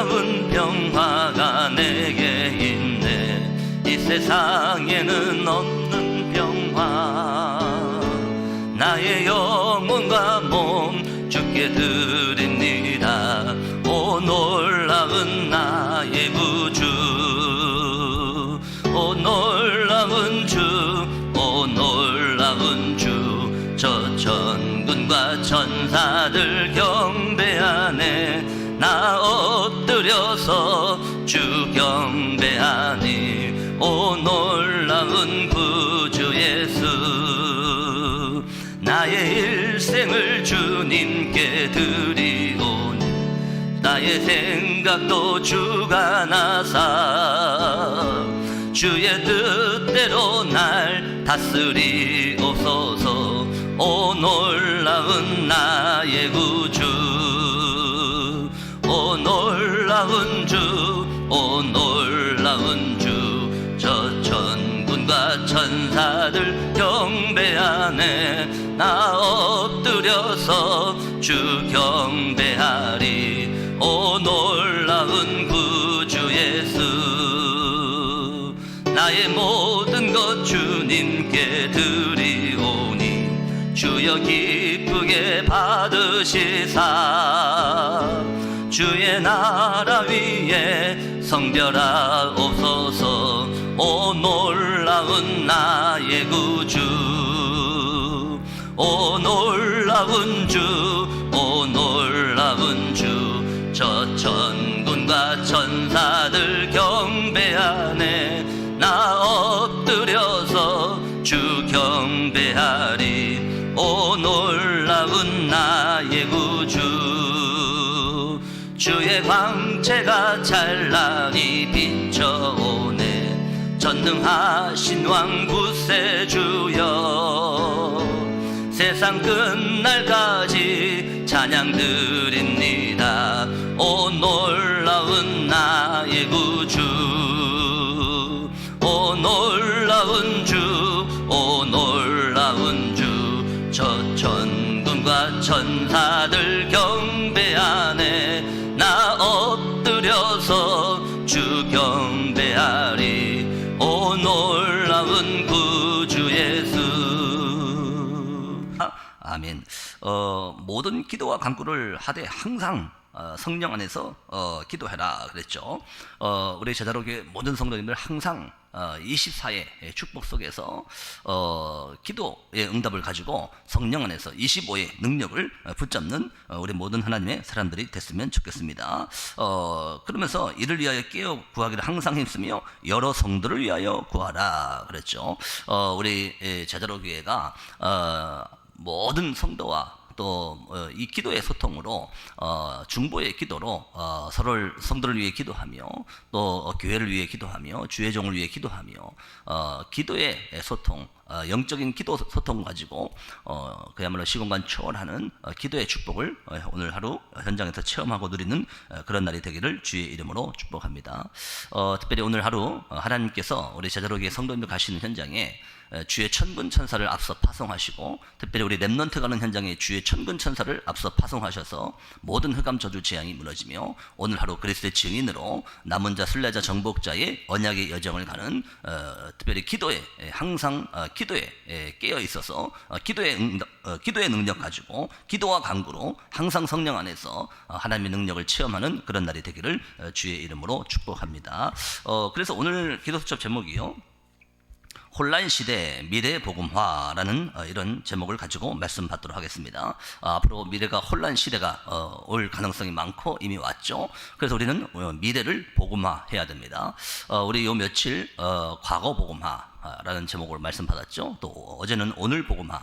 놀라운 평화가 내게 있네. 이 세상에는 없 나의 일생을 주님께 드리오니 나의 생각도 주가 나사. 주의 뜻대로 날 다스리옵소서 오 놀라운 나의 구주. 오 놀라운 주오 놀라운 주 저 천군과 천사들 경배하네 나 엎드려서 주 경배하리. 오 놀라운 구주 예수. 나의 모든 것 주님께 드리오니 주여 기쁘게 받으시사. 주의 나라 위에 성별하옵소서. 오 놀라운 나의 구주 오 놀라운 주오 놀라운 주 저 천군과 천사들 경배하네. 나 엎드려서 주 경배하리. 오 놀라운 나의 구주. 주의 광채가 찬란히 비춰오네. 전능하신 왕 구세주여 세상 끝날까지 찬양 드립 어, 모든 기도와 간구를 하되 항상 어, 성령 안에서 어, 기도해라 그랬죠. 어, 우리 제자로교회 모든 성도님들 항상 어, 24의 축복 속에서 어, 기도의 응답을 가지고 성령 안에서 25의 능력을 어, 붙잡는 어, 우리 모든 하나님의 사람들이 됐으면 좋겠습니다. 어, 그러면서 이를 위하여 깨어 구하기를 항상 힘쓰며 여러 성도를 위하여 구하라 그랬죠. 어, 우리 예, 제자로 교회가 어, 모든 성도와 또이 기도의 소통으로 어, 중보의 기도로 어, 서로를 성도를 위해 기도하며 또 어, 교회를 위해 기도하며 주의 종을 위해 기도하며 어, 기도의 소통 어, 영적인 기도 소통 가지고 어, 그야말로 시공간 초월하는 어, 기도의 축복을 어, 오늘 하루 현장에서 체험하고 누리는 어, 그런 날이 되기를 주의 이름으로 축복합니다. 어, 특별히 오늘 하루 어, 하나님께서 우리 제자로기의 성도님들 가시는 현장에 에, 주의 천군 천사를 앞서 파송하시고 특별히 우리 랩넌트 가는 현장에 주의 천군 천사를 앞서 파송하셔서 모든 흑암 저주 재앙이 무너지며 오늘 하루 그리스도의 증인으로 남은 자 순례자 정복자의 언약의 여정을 가는 어, 특별히 기도에 에, 항상 어, 기도에 에, 깨어 있어서 어, 기도의 응답, 어, 기도의 능력 가지고 기도와 간구로 항상 성령 안에서 어, 하나님의 능력을 체험하는 그런 날이 되기를 어, 주의 이름으로 축복합니다. 어, 그래서 오늘 기도 수첩 제목이요. 혼란 시대 미래 복음화라는 어, 이런 제목을 가지고 말씀 받도록 하겠습니다. 어, 앞으로 미래가 혼란 시대가 어, 올 가능성이 많고 이미 왔죠. 그래서 우리는 어, 미래를 복음화해야 됩니다. 어, 우리 요 며칠 어, 과거 복음화라는 제목으로 말씀 받았죠. 또 어제는 오늘 복음화.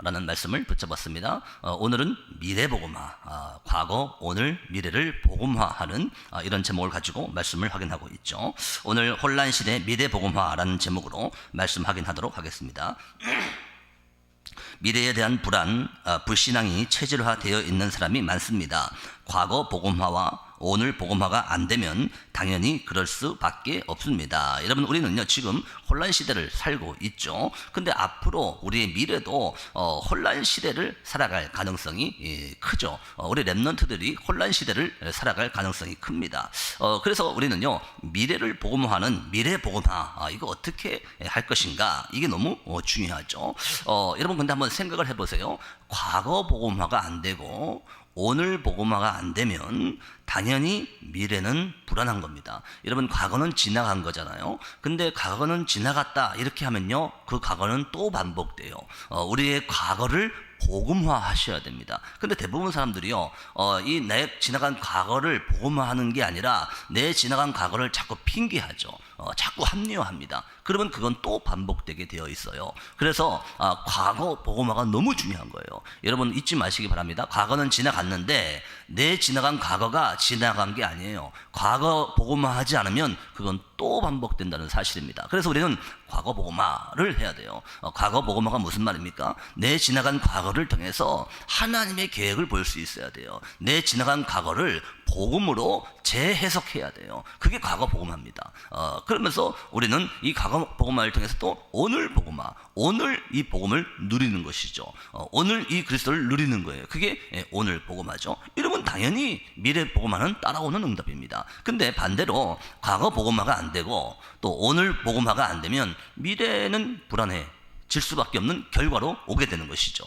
라는 말씀을 붙잡았습니다. 어, 오늘은 미래 복음화, 아, 과거, 오늘, 미래를 복음화하는 아, 이런 제목을 가지고 말씀을 확인하고 있죠. 오늘 혼란 시대 미래 복음화라는 제목으로 말씀 확인하도록 하겠습니다. 미래에 대한 불안, 아, 불신앙이 체질화되어 있는 사람이 많습니다. 과거 복음화와 오늘 복음화가 안 되면 당연히 그럴 수밖에 없습니다. 여러분 우리는요 지금 혼란 시대를 살고 있죠. 근데 앞으로 우리의 미래도 어, 혼란 시대를 살아갈 가능성이 예, 크죠. 어, 우리 랩런트들이 혼란 시대를 살아갈 가능성이 큽니다. 어, 그래서 우리는요 미래를 복음화하는 미래 복음화 아, 이거 어떻게 할 것인가 이게 너무 어, 중요하죠. 어, 여러분 근데 한번 생각을 해보세요. 과거 복음화가 안 되고 오늘 복음화가 안 되면 당연히 미래는 불안한 겁니다. 여러분 과거는 지나간 거잖아요. 근데 과거는 지나갔다 이렇게 하면요 그 과거는 또 반복돼요. 어, 우리의 과거를 복음화 하셔야 됩니다. 근데 대부분 사람들이요, 어, 이 내 지나간 과거를 복음화 하는 게 아니라 내 지나간 과거를 자꾸 핑계하죠. 어, 자꾸 합리화합니다. 그러면 그건 또 반복되게 되어 있어요. 그래서 아, 과거 복음화가 너무 중요한 거예요. 여러분 잊지 마시기 바랍니다. 과거는 지나갔는데 내 지나간 과거가 지나간 게 아니에요. 과거 복음화하지 않으면 그건 또 반복된다는 사실입니다. 그래서 우리는 과거 복음화를 해야 돼요. 어, 과거 복음화가 무슨 말입니까? 내 지나간 과거를 통해서 하나님의 계획을 볼 수 있어야 돼요. 내 지나간 과거를 복음으로 재해석해야 돼요. 그게 과거 복음화입니다. 어, 그러면서 우리는 이 과거 복음화를 통해서 또 오늘 복음화, 오늘 이 복음을 누리는 것이죠. 어, 오늘 이 그리스도를 누리는 거예요. 그게 예, 오늘 복음화죠. 이러면 당연히 미래 복음화는 따라오는 응답입니다. 근데 반대로 과거 복음화가 안 되고 또 오늘 복음화가 안 되면 미래는 불안해. 질 수밖에 없는 결과로 오게 되는 것이죠.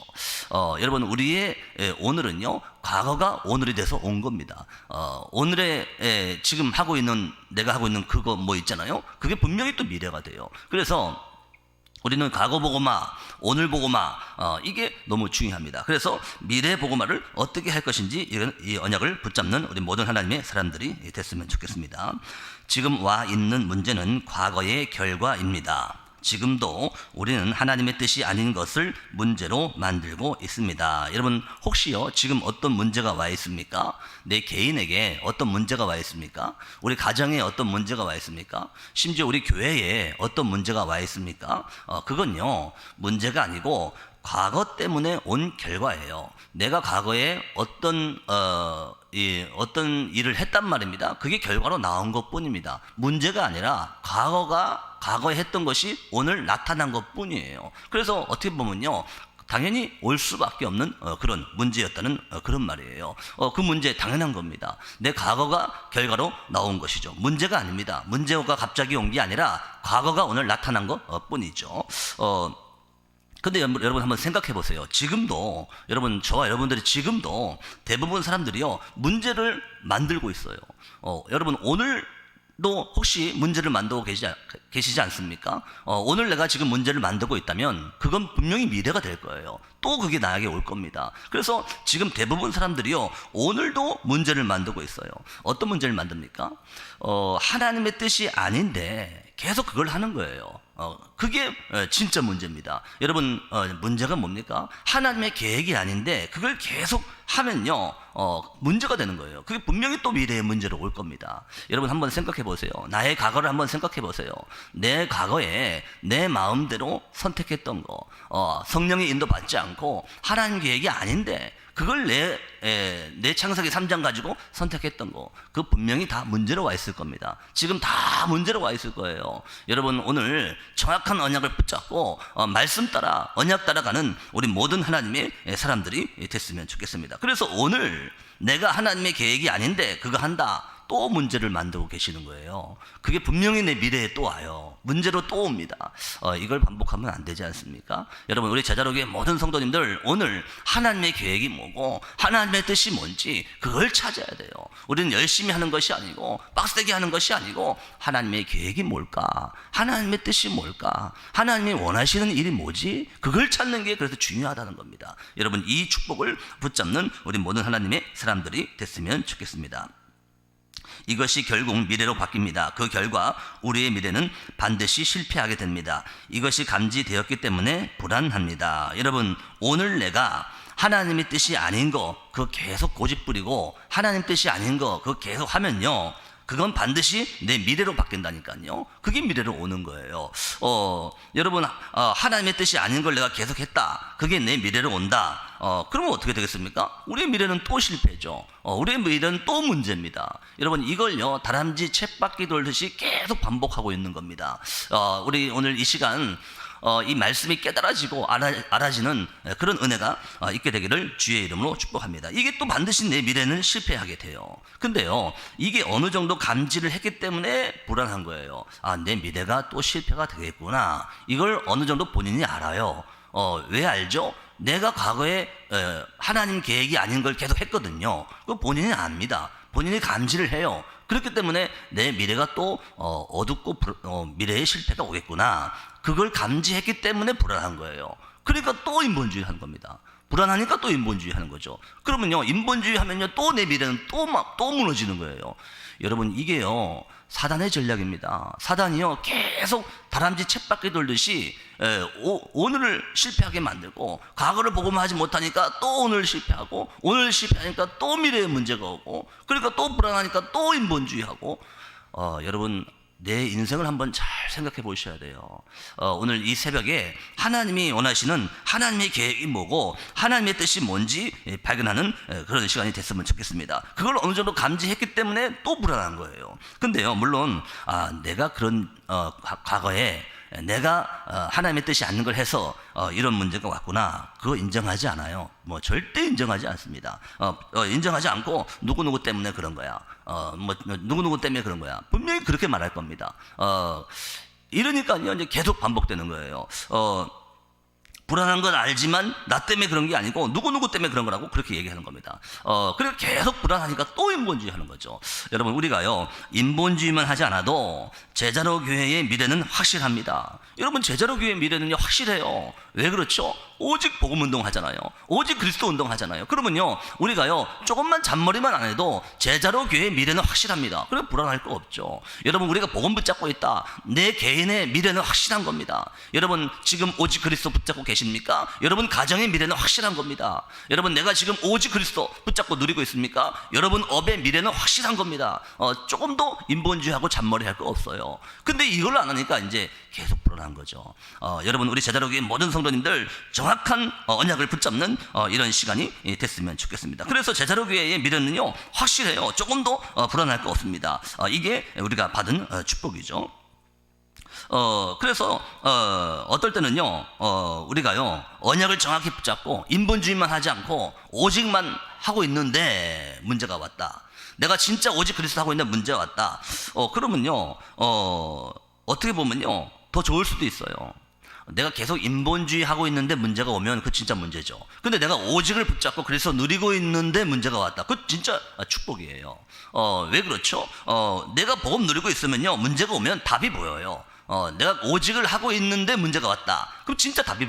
어, 여러분 우리의 에, 오늘은요 과거가 오늘이 돼서 온 겁니다. 어, 오늘의 에, 지금 하고 있는 내가 하고 있는 그거 뭐 있잖아요. 그게 분명히 또 미래가 돼요. 그래서 우리는 과거 보고마, 오늘 보고마, 어, 이게 너무 중요합니다. 그래서 미래 보고마를 어떻게 할 것인지 이런 이 언약을 붙잡는 우리 모든 하나님의 사람들이 됐으면 좋겠습니다. 지금 와 있는 문제는 과거의 결과입니다. 지금도 우리는 하나님의 뜻이 아닌 것을 문제로 만들고 있습니다. 여러분 혹시요 지금 어떤 문제가 와 있습니까? 내 개인에게 어떤 문제가 와 있습니까? 우리 가정에 어떤 문제가 와 있습니까? 심지어 우리 교회에 어떤 문제가 와 있습니까? 어, 그건요 문제가 아니고 과거 때문에 온 결과예요. 내가 과거에 어떤 어, 이 어떤 일을 했단 말입니다. 그게 결과로 나온 것 뿐입니다. 문제가 아니라 과거가 과거에 했던 것이 오늘 나타난 것 뿐이에요. 그래서 어떻게 보면요. 당연히 올 수밖에 없는 어, 그런 문제였다는 어, 그런 말이에요. 어, 그 문제 당연한 겁니다. 내 과거가 결과로 나온 것이죠. 문제가 아닙니다. 문제가 갑자기 온 게 아니라 과거가 오늘 나타난 것 어, 뿐이죠. 어, 근데 여러분 한번 생각해 보세요. 지금도 여러분 저와 여러분들이 지금도 대부분 사람들이요 문제를 만들고 있어요. 어, 여러분 오늘도 혹시 문제를 만들고 계시지, 계시지 않습니까? 어, 오늘 내가 지금 문제를 만들고 있다면 그건 분명히 미래가 될 거예요. 또 그게 나에게 올 겁니다. 그래서 지금 대부분 사람들이요 오늘도 문제를 만들고 있어요. 어떤 문제를 만듭니까? 어, 하나님의 뜻이 아닌데 계속 그걸 하는 거예요. 어, 그게 어, 진짜 문제입니다. 여러분, 어, 문제가 뭡니까? 하나님의 계획이 아닌데 그걸 계속 하면요, 어, 문제가 되는 거예요. 그게 분명히 또 미래의 문제로 올 겁니다. 여러분 한번 생각해 보세요. 나의 과거를 한번 생각해 보세요. 내 과거에 내 마음대로 선택했던 거, 어, 성령의 인도 받지 않고 하나님 계획이 아닌데 그걸 내, 에, 내 창세기 3장 가지고 선택했던 거, 그 분명히 다 문제로 와 있을 겁니다. 지금 다 문제로 와 있을 거예요. 여러분, 오늘 정확한 언약을 붙잡고, 어, 말씀 따라, 언약 따라가는 우리 모든 하나님의 사람들이 됐으면 좋겠습니다. 그래서 오늘 내가 하나님의 계획이 아닌데 그거 한다. 또 문제를 만들고 계시는 거예요. 그게 분명히 내 미래에 또 와요. 문제로 또 옵니다. 어, 이걸 반복하면 안 되지 않습니까? 여러분, 우리 제자로교의 모든 성도님들 오늘 하나님의 계획이 뭐고 하나님의 뜻이 뭔지 그걸 찾아야 돼요. 우리는 열심히 하는 것이 아니고 빡세게 하는 것이 아니고 하나님의 계획이 뭘까? 하나님의 뜻이 뭘까? 하나님이 원하시는 일이 뭐지? 그걸 찾는 게 그래서 중요하다는 겁니다. 여러분, 이 축복을 붙잡는 우리 모든 하나님의 사람들이 됐으면 좋겠습니다. 이것이 결국 미래로 바뀝니다. 그 결과 우리의 미래는 반드시 실패하게 됩니다. 이것이 감지되었기 때문에 불안합니다. 여러분, 오늘 내가 하나님의 뜻이 아닌 거, 그거 계속 고집 부리고 하나님 뜻이 아닌 거, 그거 계속 하면요. 그건 반드시 내 미래로 바뀐다니까요. 그게 미래로 오는 거예요. 어, 여러분, 어, 하나님의 뜻이 아닌 걸 내가 계속 했다. 그게 내 미래로 온다. 어, 그러면 어떻게 되겠습니까? 우리의 미래는 또 실패죠. 어, 우리의 미래는 또 문제입니다. 여러분, 이걸요, 다람쥐 챗바퀴 돌듯이 계속 반복하고 있는 겁니다. 어, 우리 오늘 이 시간, 어, 이 말씀이 깨달아지고 알아, 알아지는 그런 은혜가 어, 있게 되기를 주의 이름으로 축복합니다. 이게 또 반드시 내 미래는 실패하게 돼요. 근데요, 이게 어느 정도 감지를 했기 때문에 불안한 거예요. 아, 내 미래가 또 실패가 되겠구나. 이걸 어느 정도 본인이 알아요. 어, 왜 알죠? 내가 과거에 에, 하나님 계획이 아닌 걸 계속 했거든요. 그 본인이 압니다. 본인이 감지를 해요. 그렇기 때문에 내 미래가 또 어, 어둡고 불- 어, 미래의 실패가 오겠구나. 그걸 감지했기 때문에 불안한 거예요. 그러니까 또 인본주의 하는 겁니다. 불안하니까 또 인본주의 하는 거죠. 그러면요, 인본주의 하면요, 또 내 미래는 또 막, 또 무너지는 거예요. 여러분, 이게요, 사단의 전략입니다. 사단이요, 계속 다람쥐 챗바퀴 돌듯이, 에, 오, 오늘을 실패하게 만들고, 과거를 보고만 하지 못하니까 또 오늘 실패하고, 오늘 실패하니까 또 미래의 문제가 오고, 그러니까 또 불안하니까 또 인본주의하고, 어, 여러분, 내 인생을 한번 잘 생각해 보셔야 돼요. 어, 오늘 이 새벽에 하나님이 원하시는 하나님의 계획이 뭐고 하나님의 뜻이 뭔지 예, 발견하는 예, 그런 시간이 됐으면 좋겠습니다. 그걸 어느 정도 감지했기 때문에 또 불안한 거예요. 근데요, 물론 아, 내가 그런 어, 과- 과거에 내가 어, 하나님의 뜻이 아닌 걸 해서 어, 이런 문제가 왔구나. 그거 인정하지 않아요. 뭐 절대 인정하지 않습니다. 어, 어, 인정하지 않고 누구 누구 때문에 그런 거야. 어, 뭐 누구 누구 때문에 그런 거야. 분명히 그렇게 말할 겁니다. 어, 이러니까요 이제 계속 반복되는 거예요. 어, 불안한 건 알지만 나 때문에 그런 게 아니고 누구누구 때문에 그런 거라고 그렇게 얘기하는 겁니다. 어, 그리고 계속 불안하니까 또 인본주의 하는 거죠. 여러분, 우리가요, 인본주의만 하지 않아도 제자로 교회의 미래는 확실합니다. 여러분, 제자로 교회의 미래는요, 확실해요. 왜 그렇죠? 오직 복음 운동 하잖아요. 오직 그리스도 운동 하잖아요. 그러면요, 우리가요, 조금만 잔머리만 안 해도 제자로 교회의 미래는 확실합니다. 그래 불안할 거 없죠. 여러분, 우리가 복음 붙잡고 있다. 내 개인의 미래는 확실한 겁니다. 여러분, 지금 오직 그리스도 붙잡고 계십니까? 여러분, 가정의 미래는 확실한 겁니다. 여러분, 내가 지금 오직 그리스도 붙잡고 누리고 있습니까? 여러분, 업의 미래는 확실한 겁니다. 어, 조금도 인본주의하고 잔머리 할 거 없어요. 근데 이걸 안 하니까 이제 계속 불안한 거죠. 어, 여러분, 우리 제자로 교회 모든 성도님들 정확 한 어, 언약을 붙잡는 어, 이런 시간이 예, 됐으면 좋겠습니다. 그래서 제자로 교회의 미래는요, 확실해요. 조금도 어, 불안할 거 없습니다. 어, 이게 우리가 받은 어, 축복이죠. 어, 그래서, 어, 어떨 때는요, 어, 우리가요, 언약을 정확히 붙잡고, 인본주의만 하지 않고, 오직만 하고 있는데, 문제가 왔다. 내가 진짜 오직 그리스도 하고 있는 문제가 왔다. 어, 그러면요, 어, 어떻게 보면요, 더 좋을 수도 있어요. 내가 계속 인본주의 하고 있는데 문제가 오면 그 진짜 문제죠. 근데 내가 오직을 붙잡고 그래서 누리고 있는데 문제가 왔다. 그 진짜 축복이에요. 어, 왜 그렇죠? 어, 내가 복음 누리고 있으면요. 문제가 오면 답이 보여요. 어, 내가 오직을 하고 있는데 문제가 왔다. 그럼 진짜 답이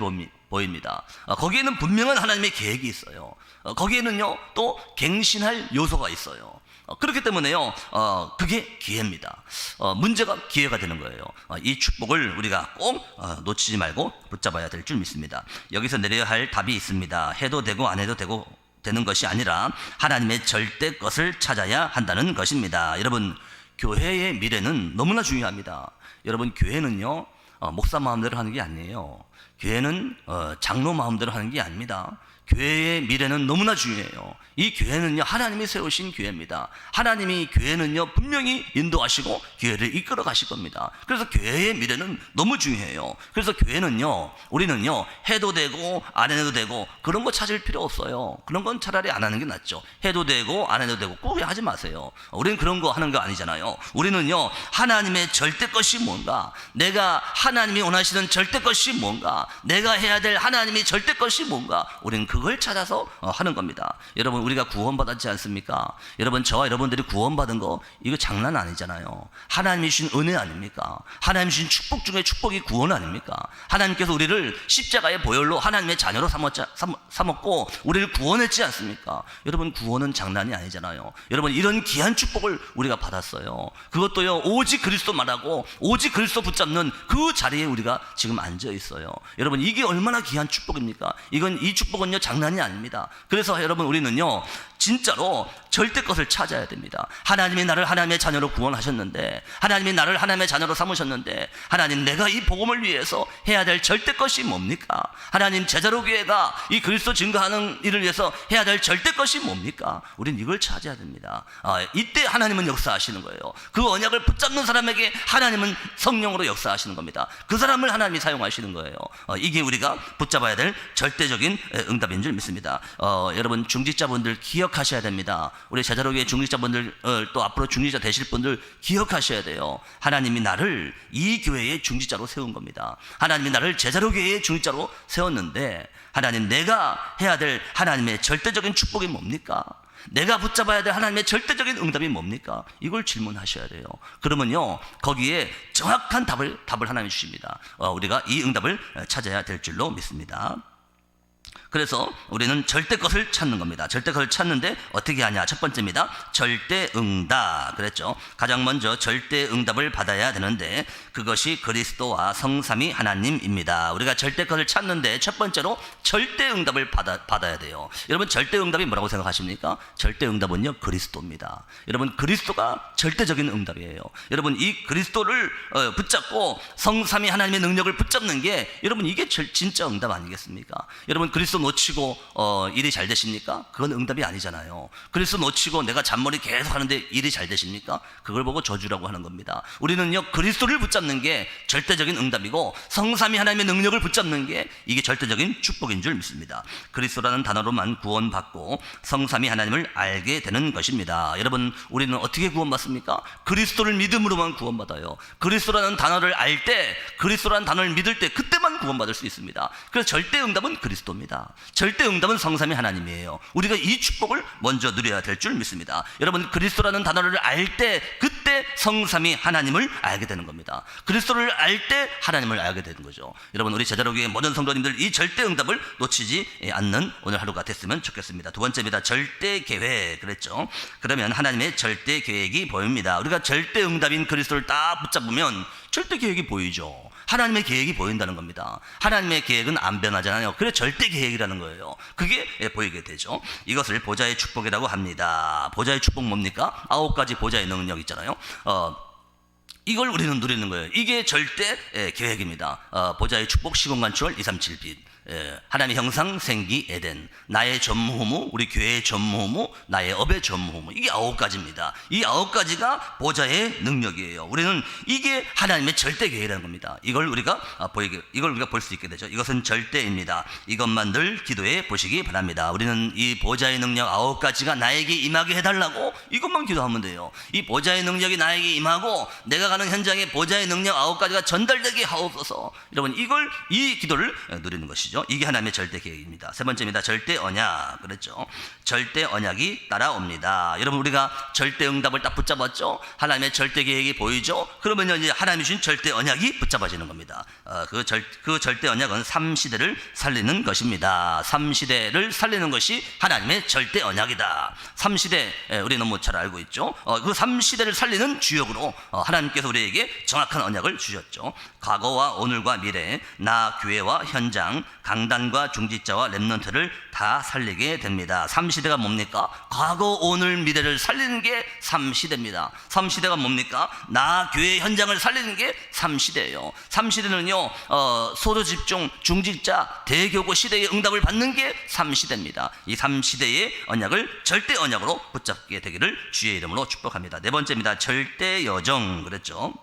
보입니다. 어, 거기에는 분명한 하나님의 계획이 있어요. 어, 거기에는요, 또 갱신할 요소가 있어요. 어, 그렇기 때문에요, 어, 그게 기회입니다. 어, 문제가 기회가 되는 거예요. 어, 이 축복을 우리가 꼭 어, 놓치지 말고 붙잡아야 될 줄 믿습니다. 여기서 내려야 할 답이 있습니다. 해도 되고 안 해도 되고 되는 것이 아니라 하나님의 절대 것을 찾아야 한다는 것입니다. 여러분, 교회의 미래는 너무나 중요합니다. 여러분, 교회는요, 어, 목사 마음대로 하는 게 아니에요. 교회는 어, 장로 마음대로 하는 게 아닙니다. 교회의 미래는 너무나 중요해요. 이 교회는요, 하나님이 세우신 교회입니다. 하나님이 교회는요, 분명히 인도하시고 교회를 이끌어 가실 겁니다. 그래서 교회의 미래는 너무 중요해요. 그래서 교회는요, 우리는요, 해도 되고, 안 해도 되고, 그런 거 찾을 필요 없어요. 그런 건 차라리 안 하는 게 낫죠. 해도 되고, 안 해도 되고, 꼭 하지 마세요. 우리는 그런 거 하는 거 아니잖아요. 우리는요, 하나님의 절대 것이 뭔가, 내가 하나님이 원하시는 절대 것이 뭔가, 내가 해야 될 하나님이 절대 것이 뭔가, 우리는 그걸 찾아서 어, 하는 겁니다. 여러분, 우리가 구원받았지 않습니까? 여러분, 저와 여러분들이 구원받은 거, 이거 장난 아니잖아요. 하나님이 주신 은혜 아닙니까? 하나님이 주신 축복 중에 축복이 구원 아닙니까? 하나님께서 우리를 십자가의 보혈로 하나님의 자녀로 삼았자, 삼, 삼았고, 우리를 구원했지 않습니까? 여러분, 구원은 장난이 아니잖아요. 여러분, 이런 귀한 축복을 우리가 받았어요. 그것도요, 오직 그리스도 말하고, 오직 그리스도 붙잡는 그 자리에 우리가 지금 앉아 있어요. 여러분, 이게 얼마나 귀한 축복입니까? 이건, 이 축복은요, 장난이 아닙니다. 그래서 여러분, 우리는요, 진짜로 절대 것을 찾아야 됩니다. 하나님이 나를 하나님의 자녀로 구원하셨는데, 하나님이 나를 하나님의 자녀로 삼으셨는데, 하나님 내가 이 복음을 위해서 해야 될 절대 것이 뭡니까? 하나님 제자로 교회가 이 그리스도 증거하는 일을 위해서 해야 될 절대 것이 뭡니까? 우린 이걸 찾아야 됩니다. 아, 이때 하나님은 역사하시는 거예요. 그 언약을 붙잡는 사람에게 하나님은 성령으로 역사하시는 겁니다. 그 사람을 하나님이 사용하시는 거예요. 어, 이게 우리가 붙잡아야 될 절대적인 에, 응답 인 줄 믿습니다. 어, 여러분 중직자분들 기억하셔야 됩니다. 우리 제자로교회 중직자분들 어, 또 앞으로 중직자 되실 분들 기억하셔야 돼요. 하나님이 나를 이 교회의 중직자로 세운 겁니다. 하나님이 나를 제자로교회의 중직자로 세웠는데 하나님 내가 해야 될 하나님의 절대적인 축복이 뭡니까? 내가 붙잡아야 될 하나님의 절대적인 응답이 뭡니까? 이걸 질문하셔야 돼요. 그러면요, 거기에 정확한 답을, 답을 하나님이 주십니다. 어, 우리가 이 응답을 찾아야 될 줄로 믿습니다. 그래서 우리는 절대 것을 찾는 겁니다. 절대 것을 찾는데 어떻게 하냐? 첫 번째입니다. 절대 응답. 그랬죠. 가장 먼저 절대 응답을 받아야 되는데 그것이 그리스도와 성삼이 하나님입니다. 우리가 절대 것을 찾는데 첫 번째로 절대 응답을 받아, 받아야 돼요. 여러분 절대 응답이 뭐라고 생각하십니까? 절대 응답은요 그리스도입니다. 여러분 그리스도가 절대적인 응답이에요. 여러분 이 그리스도를 어, 붙잡고 성삼이 하나님의 능력을 붙잡는 게 여러분 이게 절- 진짜 응답 아니겠습니까? 여러분 그리스도 놓치고 어, 일이 잘 되십니까? 그건 응답이 아니잖아요. 그리스도 놓치고 내가 잔머리 계속 하는데 일이 잘 되십니까? 그걸 보고 저주라고 하는 겁니다. 우리는요 그리스도를 붙잡는 게 절대적인 응답이고 성삼이 하나님의 능력을 붙잡는 게 이게 절대적인 축복인 줄 믿습니다. 그리스도라는 단어로만 구원받고 성삼이 하나님을 알게 되는 것입니다. 여러분 우리는 어떻게 구원받습니까? 그리스도를 믿음으로만 구원받아요. 그리스도라는 단어를 알 때, 그리스도라는 단어를 믿을 때 그때만 구원받을 수 있습니다. 그래서 절대 응답은 그리스도입니다. 절대 응답은 성삼이 하나님이에요. 우리가 이 축복을 먼저 누려야 될 줄 믿습니다. 여러분 그리스도라는 단어를 알 때 그때 성삼이 하나님을 알게 되는 겁니다. 그리스도를 알 때 하나님을 알게 되는 거죠. 여러분 우리 제자로교회 모든 성도님들 이 절대 응답을 놓치지 않는 오늘 하루가 됐으면 좋겠습니다. 두 번째입니다. 절대 계획 그랬죠. 그러면 하나님의 절대 계획이 보입니다. 우리가 절대 응답인 그리스도를 딱 붙잡으면 절대 계획이 보이죠. 하나님의 계획이 보인다는 겁니다. 하나님의 계획은 안 변하잖아요. 그래 절대 계획이라는 거예요. 그게 예, 보이게 되죠. 이것을 보좌의 축복이라고 합니다. 보좌의 축복 뭡니까? 아홉 가지 보좌의 능력 있잖아요. 어, 이걸 우리는 누리는 거예요. 이게 절대 예, 계획입니다. 어, 보좌의 축복 시공간추월 237빛. 예, 하나님의 형상 생기 에덴 나의 전무후무 우리 교회의 전무후무 나의 업의 전무후무. 이게 아홉 가지입니다. 이 아홉 가지가 보좌의 능력이에요. 우리는 이게 하나님의 절대 계획이라는 겁니다. 이걸 우리가 아, 보이게 이걸 우리가 볼 수 있게 되죠. 이것은 절대입니다. 이것만 늘 기도해 보시기 바랍니다. 우리는 이 보좌의 능력 아홉 가지가 나에게 임하게 해달라고 이것만 기도하면 돼요. 이 보좌의 능력이 나에게 임하고 내가 가는 현장에 보좌의 능력 아홉 가지가 전달되게 하옵소서. 여러분 이걸 이 기도를 누리는 것이죠 이게 하나님의 절대 계획입니다. 세 번째입니다. 절대 언약. 그랬죠? 절대 언약이 따라옵니다. 여러분 우리가 절대 응답을 딱 붙잡았죠? 하나님의 절대 계획이 보이죠? 그러면 이제 하나님이 주신 절대 언약이 붙잡아지는 겁니다. 어, 그, 절, 그 절대 언약은 삼시대를 살리는 것입니다. 삼시대를 살리는 것이 하나님의 절대 언약이다. 삼시대 에, 우리 너무 잘 알고 있죠? 어, 그 삼시대를 살리는 주역으로 어, 하나님께서 우리에게 정확한 언약을 주셨죠. 과거와 오늘과 미래 나 교회와 현장 강단과 중지자와 랩런트를 다 살리게 됩니다. 3시대가 뭡니까? 과거, 오늘, 미래를 살리는 게 3시대입니다. 3시대가 뭡니까? 나 교회 현장을 살리는 게 3시대예요. 3시대는요, 어, 소도 집중, 중직자, 대교고 시대의 응답을 받는 게 3시대입니다. 이 3시대의 언약을 절대 언약으로 붙잡게 되기를 주의 이름으로 축복합니다. 네 번째입니다. 절대 여정. 그랬죠.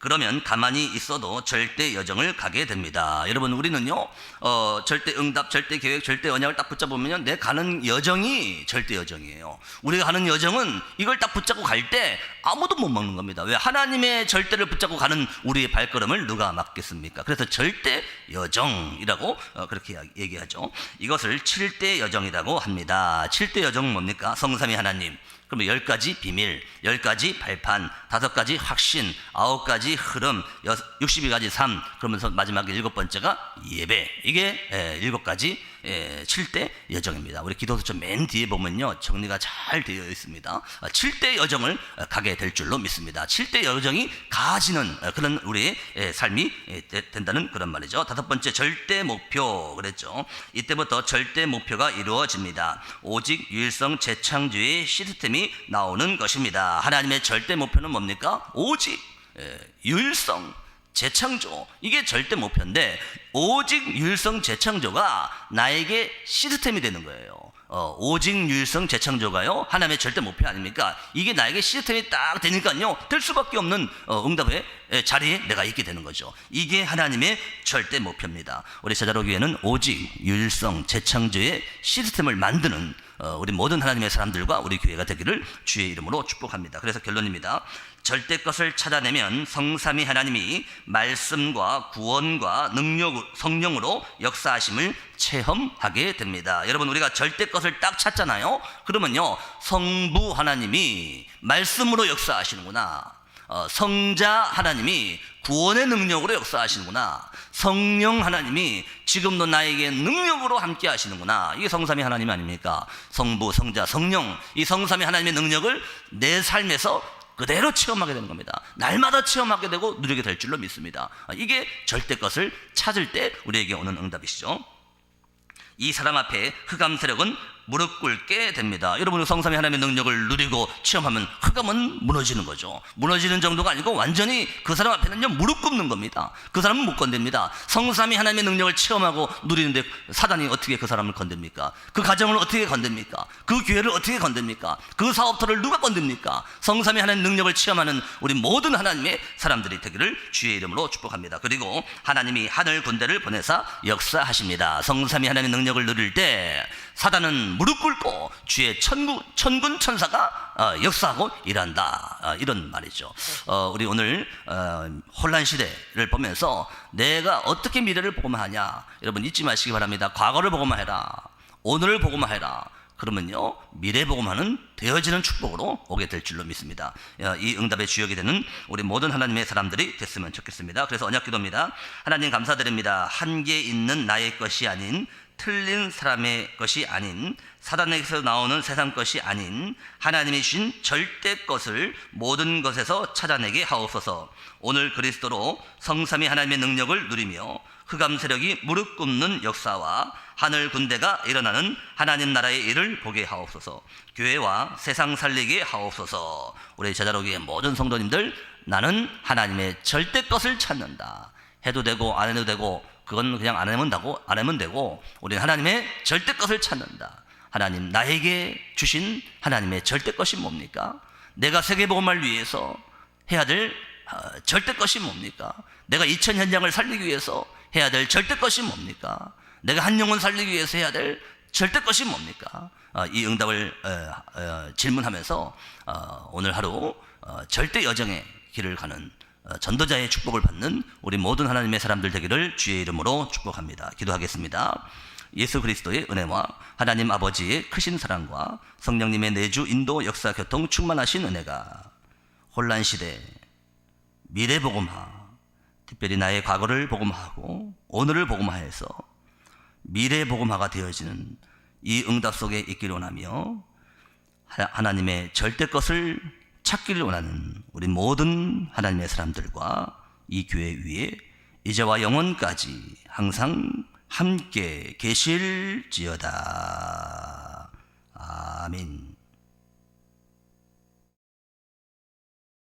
그러면 가만히 있어도 절대 여정을 가게 됩니다. 여러분 우리는요 어, 절대 응답, 절대 계획, 절대 언약을 딱 붙잡으면요 내 가는 여정이 절대 여정이에요. 우리가 가는 여정은 이걸 딱 붙잡고 갈 때 아무도 못 막는 겁니다. 왜 하나님의 절대를 붙잡고 가는 우리의 발걸음을 누가 막겠습니까? 그래서 절대 여정이라고 어, 그렇게 얘기하죠. 이것을 칠대 여정이라고 합니다. 칠대 여정은 뭡니까? 성삼위 하나님. 그러면 열 가지 비밀, 열 가지 발판, 다섯 가지 확신, 아홉 가지 흐름, 여섯, 62가지 삶, 그러면서 마지막 일곱 번째가 예배. 이게 예, 일곱 가지 예, 7대 여정입니다. 우리 기도서점 맨 뒤에 보면요. 정리가 잘 되어 있습니다. 어, 7대 여정을 어, 가게 될 줄로 믿습니다. 7대 여정이 가지는 어, 그런 우리의 예, 삶이 예, 되- 된다는 그런 말이죠. 다섯 번째 절대 목표 그랬죠. 이때부터 절대 목표가 이루어집니다. 오직 유일성 재창조의 시스템이 나오는 것입니다. 하나님의 절대 목표는 뭡니까? 오직 예, 유일성 재창조 이게 절대 목표인데 오직 유일성 재창조가 나에게 시스템이 되는 거예요. 어, 오직 유일성 재창조가요 하나님의 절대 목표 아닙니까? 이게 나에게 시스템이 딱 되니까요 될 수밖에 없는 어, 응답의 에, 자리에 내가 있게 되는 거죠. 이게 하나님의 절대 목표입니다. 우리 제자로 교회는 오직 유일성 재창조의 시스템을 만드는 어, 우리 모든 하나님의 사람들과 우리 교회가 되기를 주의 이름으로 축복합니다. 그래서 결론입니다. 절대 것을 찾아내면 성삼위 하나님이 말씀과 구원과 능력, 성령으로 역사하심을 체험하게 됩니다. 여러분 우리가 절대 것을 딱 찾잖아요. 그러면요 성부 하나님이 말씀으로 역사하시는구나. 어, 성자 하나님이 구원의 능력으로 역사하시는구나. 성령 하나님이 지금도 나에게 능력으로 함께 하시는구나. 이게 성삼위 하나님 아닙니까? 성부, 성자, 성령. 이 성삼위 하나님의 능력을 내 삶에서 그대로 체험하게 되는 겁니다. 날마다 체험하게 되고 누리게 될 줄로 믿습니다. 아, 이게 절대 것을 찾을 때 우리에게 오는 응답이시죠. 이 사람 앞에 흑암 세력은 무릎 꿇게 됩니다. 여러분 성삼위 하나님의 능력을 누리고 체험하면 흑암은 무너지는 거죠. 무너지는 정도가 아니고 완전히 그 사람 앞에는요 무릎 꿇는 겁니다. 그 사람은 못 건듭니다. 성삼위 하나님의 능력을 체험하고 누리는데 사단이 어떻게 그 사람을 건듭니까? 그 가정을 어떻게 건듭니까? 그 교회를 어떻게 건듭니까? 그 사업터를 누가 건듭니까? 성삼위 하나님 능력을 체험하는 우리 모든 하나님의 사람들이 되기를 주의 이름으로 축복합니다. 그리고 하나님이 하늘 군대를 보내사 역사하십니다. 성삼위 하나님의 능력을 누릴 때 사단은 무릎 꿇고 주의 천군, 천군 천사가 어, 역사하고 일한다. 어, 이런 말이죠. 어, 우리 오늘 어, 혼란 시대를 보면서 내가 어떻게 미래를 보고만 하냐. 여러분 잊지 마시기 바랍니다. 과거를 보고만 해라. 오늘을 보고만 해라. 그러면요 미래 보고만은 되어지는 축복으로 오게 될 줄로 믿습니다. 어, 이 응답의 주역이 되는 우리 모든 하나님의 사람들이 됐으면 좋겠습니다. 그래서 언약기도입니다. 하나님 감사드립니다. 한계 있는 나의 것이 아닌 틀린 사람의 것이 아닌 사단에게서 나오는 세상 것이 아닌 하나님이 주신 절대 것을 모든 것에서 찾아내게 하옵소서. 오늘 그리스도로 성삼위 하나님의 능력을 누리며 흑암 세력이 무릎 꿇는 역사와 하늘 군대가 일어나는 하나님 나라의 일을 보게 하옵소서. 교회와 세상 살리게 하옵소서. 우리 제자로기의 모든 성도님들 나는 하나님의 절대 것을 찾는다. 해도 되고 안 해도 되고 그건 그냥 안 하면 되고 안 하면 되고 우리는 하나님의 절대 것을 찾는다. 하나님 나에게 주신 하나님의 절대 것이 뭡니까? 내가 세계 복음을 위해서 해야 될 어, 절대 것이 뭡니까? 내가 이천 현장을 살리기 위해서 해야 될 절대 것이 뭡니까? 내가 한 영혼 살리기 위해서 해야 될 절대 것이 뭡니까? 어, 이 응답을 어, 어, 질문하면서 어, 오늘 하루 어, 절대 여정의 길을 가는 어, 전도자의 축복을 받는 우리 모든 하나님의 사람들 되기를 주의 이름으로 축복합니다. 기도하겠습니다. 예수 그리스도의 은혜와 하나님 아버지의 크신 사랑과 성령님의 내주 인도 역사 교통 충만하신 은혜가 혼란 시대 미래 복음화 특별히 나의 과거를 복음화하고 오늘을 복음화해서 미래 복음화가 되어지는 이 응답 속에 있기를 원하며 하- 하나님의 절대 것을 찾기를 원하는 우리 모든 하나님의 사람들과 이 교회 위에 이제와 영원까지 항상 함께 계실지어다. 아멘.